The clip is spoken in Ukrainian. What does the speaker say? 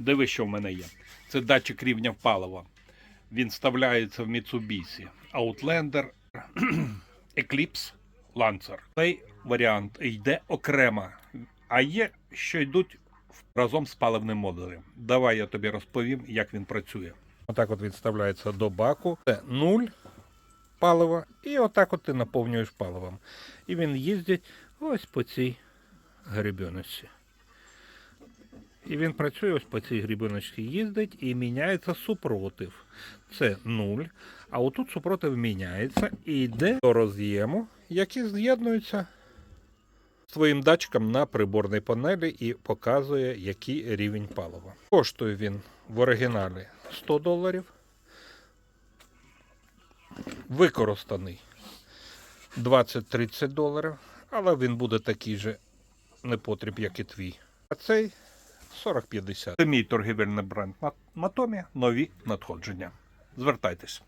Диви, що в мене є. Це датчик рівня палива. Він вставляється в Mitsubishi Outlander Eclipse Lancer. Цей варіант йде окремо, а є, що йдуть разом з паливним модулем. Давай я тобі розповім, як він працює. Отак от він до баку. Це нуль палива, і отак от ти наповнюєш паливом. І він їздить ось по цій гребіночці. І він працює ось по цій грібіночці, їздить і міняється супротив. Це нуль. А отут супротив міняється і йде до роз'єму, який з'єднується з твоїм датчиком на приборній панелі і показує, який рівень палива. Коштує він в оригіналі 100 доларів. Використаний 20-30 доларів, але він буде такий же непотріб, як і твій. А цей 40-50. Це мій торгівельний бренд Матомі. Нові надходження. Звертайтесь.